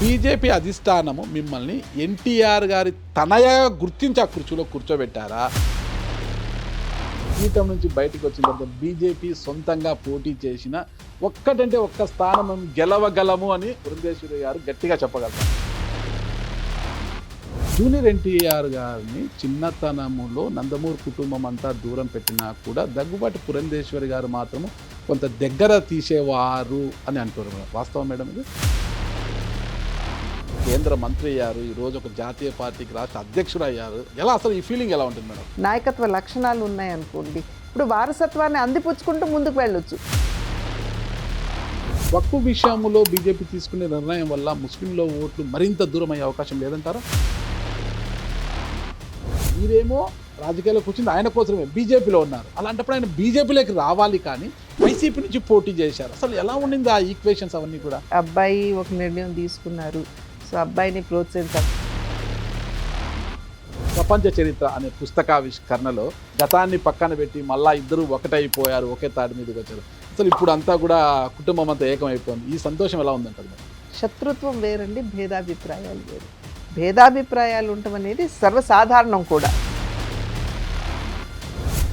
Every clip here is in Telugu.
బీజేపీ అధిష్టానము మిమ్మల్ని ఎన్టీఆర్ గారి తనయ గుర్తించి ఆ కుర్చీలో కూర్చోబెట్టారా? జీతం నుంచి బయటకు వచ్చిన తర్వాత బీజేపీ సొంతంగా పోటీ చేసిన ఒక్కటంటే ఒక్క స్థానం గెలవగలము అని బృందేశ్వరి గారు గట్టిగా చెప్పగలరు. జూనియర్ ఎన్టీఆర్ గారిని చిన్నతనములో నందమూరి కుటుంబం అంతా దూరం పెట్టినా కూడా దగ్గుబాటి పురంధేశ్వరి గారు మాత్రము కొంత దగ్గర తీసేవారు అని అంటున్నారు. మేడం వాస్తవం మేడం ఇది? కేంద్ర మంత్రి అయ్యారు ఈ రోజు ఒక జాతీయ పార్టీకి రాష్ట్ర అధ్యక్షుడు అయ్యారు. ఎలా అసలు ఈ ఫీలింగ్ ఎలా ఉంటుంది మేడం? నాయకత్వ లక్షణాలు ఉన్నాయనుకోండి ఇప్పుడు వారసత్వాన్ని అందిపుచ్చుకుంటూ ముందుకు వెళ్ళొచ్చు. వక్ఫ్ విషయంలో బీజేపీ తీసుకునే నిర్ణయం వల్ల ముస్లింల ఓట్లు మరింత దూరం అయ్యే అవకాశం లేదంటారా? మీరేమో రాజకీయాల్లోకి వచ్చింది ఆయన కోసమే బీజేపీలో ఉన్నారు. అలాంటప్పుడు ఆయన బీజేపీలోకి రావాలి కానీ వైసీపీ నుంచి పోటీ చేశారు. అసలు ఎలా ఉండింది ఆ ఈక్వేషన్స్ అవన్నీ కూడా? అబ్బాయి ఒక నిర్ణయం తీసుకున్నారు. సో అబ్బాయిని ప్రోత్సహించాలి. ప్రపంచ చరిత్ర అనే పుస్తకావిష్కరణలో గతాన్ని పక్కన పెట్టి మళ్ళా ఇద్దరు ఒకటైపోయారు ఒకే తాటి మీదకి వచ్చారు అసలు ఇప్పుడు అంతా కూడా కుటుంబం అంతా ఏకమైపోయింది. ఈ సంతోషం ఎలా ఉందంటారు? శత్రుత్వం వేరండి భేదాభిప్రాయాలు వేరు. భేదాభిప్రాయాలు ఉండటం అనేది సర్వసాధారణం కూడా.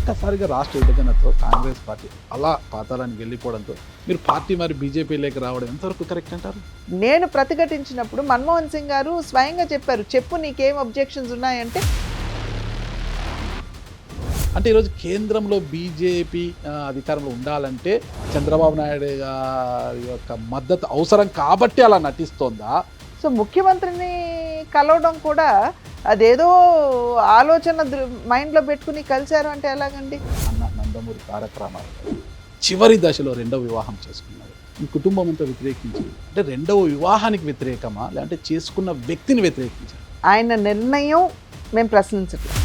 ఒక్కసారిగా రాష్ట్ర విభజనతో కాంగ్రెస్ పార్టీ అలా పాతాళానికి వెళ్ళిపోవడంతో మీరు పార్టీ మరి బీజేపీలోకి రావడం ఎంతవరకు కరెక్ట్ అంటారు? నేను ప్రతిఘటించినప్పుడు మన్మోహన్ సింగ్ గారు స్వయంగా చెప్పారు చెప్పు నీకేం అబ్జెక్షన్స్ ఉన్నాయంటే అంటే ఈరోజు కేంద్రంలో బీజేపీ అధికారంలో ఉండాలంటే చంద్రబాబు నాయుడు గారి యొక్క మద్దతు అవసరం కాబట్టి అలా నటిస్తోందా? సో ముఖ్యమంత్రిని కలవడం కూడా అదేదో ఆలోచన మైండ్లో పెట్టుకుని కలిశారు అంటే ఎలాగండి? అన్న నందమూరి తారక రామారావు చివరి దశలో రెండవ వివాహం చేసుకున్నారు. ఈ కుటుంబం అంతా వ్యతిరేకించింది. అంటే రెండవ వివాహానికి వ్యతిరేకమా? లేదంటే చేసుకున్న వ్యక్తిని వ్యతిరేకించారు ఆయన నిర్ణయం మేము ప్రశ్నించట్లేదు.